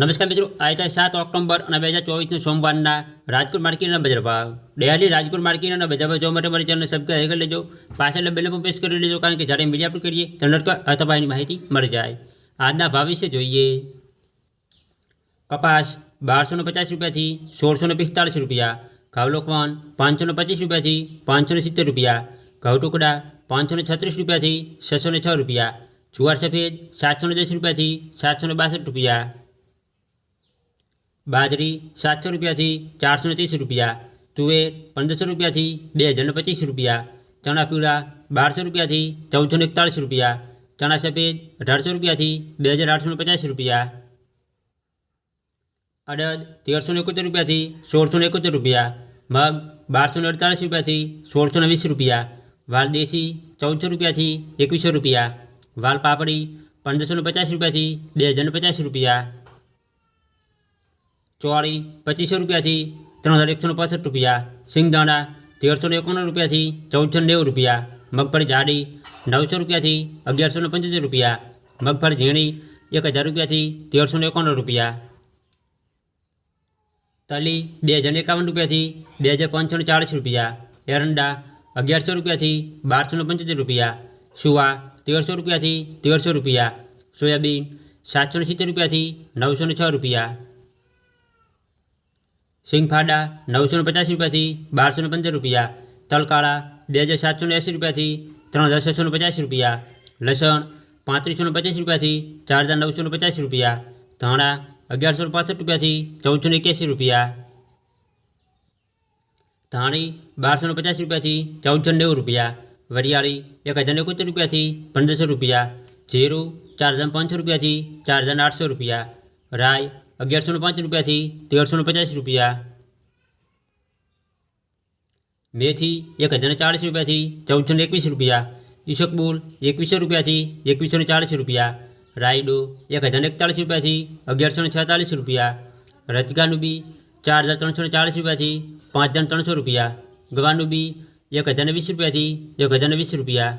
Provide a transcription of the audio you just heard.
નમસ્કાર મિત્રો આજે છે સાત ઓક્ટોબર અને બે હજાર ચોવીસના સોમવારના રાજકોટ માર્કેટના બજાર ભાવ ડેલી રાજકોટ માર્કેટના બજાર ભાવ જોવા માટે મારી ચેનલ સબસ્ક્રાઈબ કરી લેજો પાછળ બેલ પણ પ્રેસ કરી લેજો કારણ કે જ્યારે મીડિયા પર કરીએ તો નટકા અથવા એની માહિતી મળી જાય આજના ભાવ વિશે જોઈએ કપાસ બારસો ને પચાસ રૂપિયાથી સોળસો ને પિસ્તાળીસ રૂપિયા ઘઉં લોકવાન પાંચસો ને પચીસ રૂપિયાથી પાંચસો ને સિત્તેર રૂપિયા ઘઉં ટુકડા પાંચસો ને છત્રીસ રૂપિયાથી છસો ને છ રૂપિયા જુવાર સફેદ સાતસો ને દસ રૂપિયાથી સાતસો ને બાસઠ રૂપિયા બાજરી સાતસો રૂપિયાથી ચારસો ને ત્રીસ રૂપિયા તુવેર પંદરસો રૂપિયાથી બે હજાર ને પચીસ રૂપિયા ચણા પીળા બારસો રૂપિયાથી ચૌદસો ને એકતાળીસ રૂપિયા ચણા સફેદ અઢારસો રૂપિયાથી બે હજાર આઠસો ને પચાસ રૂપિયા અડદ તેરસો ને એકોતેર રૂપિયાથી સોળસો ને એકોતેર રૂપિયા મગ બારસો ને અડતાલીસ રૂપિયાથી સોળસો ને વીસ રૂપિયા વાલ દેશી ચૌદસો રૂપિયાથી એકવીસો રૂપિયા વાલ પાપડી પંદરસો ને પચાસ રૂપિયાથી બે હજાર ને પચાસ રૂપિયા ચોળી પચીસો રૂપિયાથી ત્રણ હજાર એકસો ને પાસઠ રૂપિયા સિંગદાણા તેરસો ને એકોતેર રૂપિયાથી ચૌદસો ને નેવું રૂપિયા મગફળી જાડી નવસો રૂપિયાથી અગિયારસો ને પંચોતેર રૂપિયા મગફળી ઝીણી એક હજાર રૂપિયાથી તેરસો ને એકોતેર રૂપિયા તલી બે હજાર એકાવન રૂપિયાથી બે હજાર પાંચસો ને ચાળીસ રૂપિયા એરંડા અગિયારસો રૂપિયાથી બારસો ને પંચોતેર રૂપિયા સુવા તેરસો રૂપિયાથી તેરસો રૂપિયા સોયાબીન સાતસો ને સિત્તેર રૂપિયાથી નવસો ને છ રૂપિયા સિંગફાડા નવસો ને પચાસ રૂપિયાથી બારસો ને પંદર રૂપિયા તલકાળા બે હજાર સાતસો ને એંસી રૂપિયાથી ત્રણ હજાર છસો ને પચાસ રૂપિયા લસણ પાંત્રીસો ને પચાસ રૂપિયાથી ચાર હજાર નવસો ને પચાસ રૂપિયા ધાણા અગિયારસો ને પાસઠ રૂપિયાથી ચૌદસો ને એક્યાસી રૂપિયા ધાણી બારસો ને પચાસ રૂપિયાથી ચૌદસો ને નેવું રૂપિયા વરિયાળી એક હજાર ને એકોતેર રૂપિયાથી પંદરસો રૂપિયા જીરું ચાર હજાર પાંચસો રૂપિયાથી ચાર હજાર આઠસો રૂપિયા રાય અગિયારસો ને પાંચ રૂપિયાથી તેરસો ને પચાસ રૂપિયા મેથી એક હજાર ને ચાળીસ રૂપિયાથી ચૌદસો ને એકવીસ રૂપિયા ઈશકબુલ એકવીસો રૂપિયાથી એકવીસો ને ચાળીસ રૂપિયા રાયડો એક હજાર એકતાળીસ રૂપિયાથી અગિયારસો ને છેતાલીસ રૂપિયા રજગાનું બી ચાર હજાર ત્રણસો ને ચાળીસ રૂપિયાથી પાંચ હજાર ત્રણસો રૂપિયા ગવાનું બી એક હજાર ને વીસ રૂપિયાથી એક હજાર ને વીસ રૂપિયા